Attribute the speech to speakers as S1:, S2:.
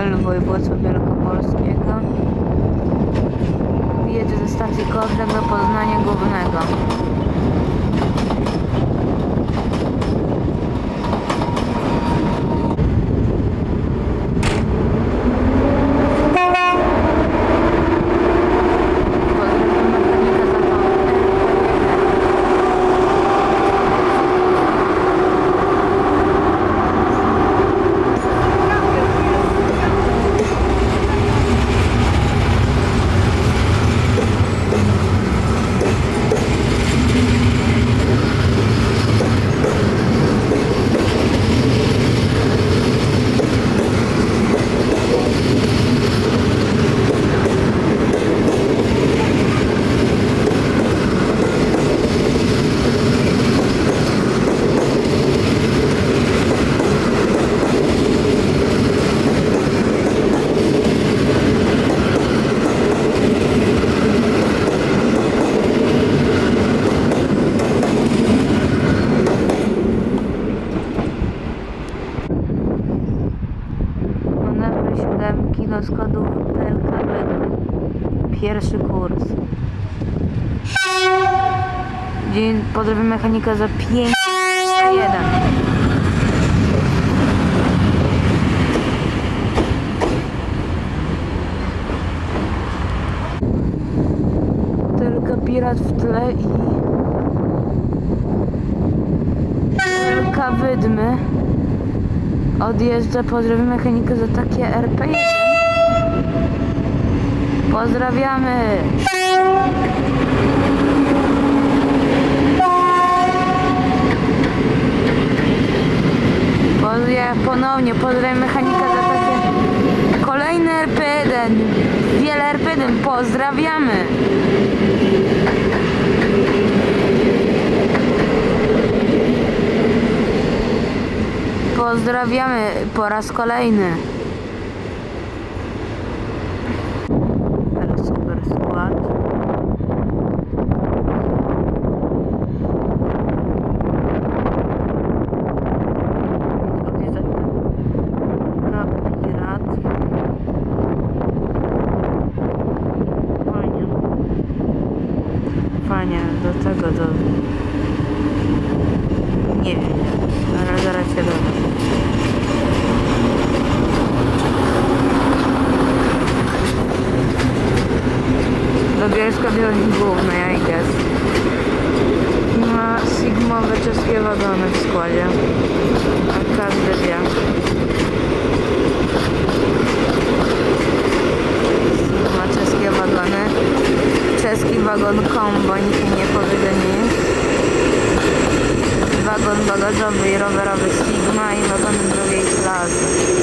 S1: L województwa wielkopolskiego. Jedzie ze stacji Korczak do Poznania Głównego. Pozdrawiam mechanika za to. Manewry 7 kilo z kodu PLKB. Pierwszy kurs. Dzień pozdrawiam mechanika za 5 1. Tylko pirat w tle i Wielka wydmy odjeżdża, pozdrawiam mechanikę za takie RP1. Pozdrawiamy! Pozdra- ponownie pozdrawiam mechanika za takie kolejny RP1. Wiele RP1. Pozdrawiamy! Pozdrawiamy po raz kolejny. Odjeżdża Kapirat. Fajnie. Do tego do... Nie wiem, zaraz się dowiem. Bielska Białej Głównej, I guess. Ma sigmowe czeskie wagony w składzie. A każdy wie. Sigma czeskie wagony. Czeski wagon combo, nikt mi nie powie, że nie jest. Wagon bagażowy i rowerowy Sigma i wagon drugiej klasy.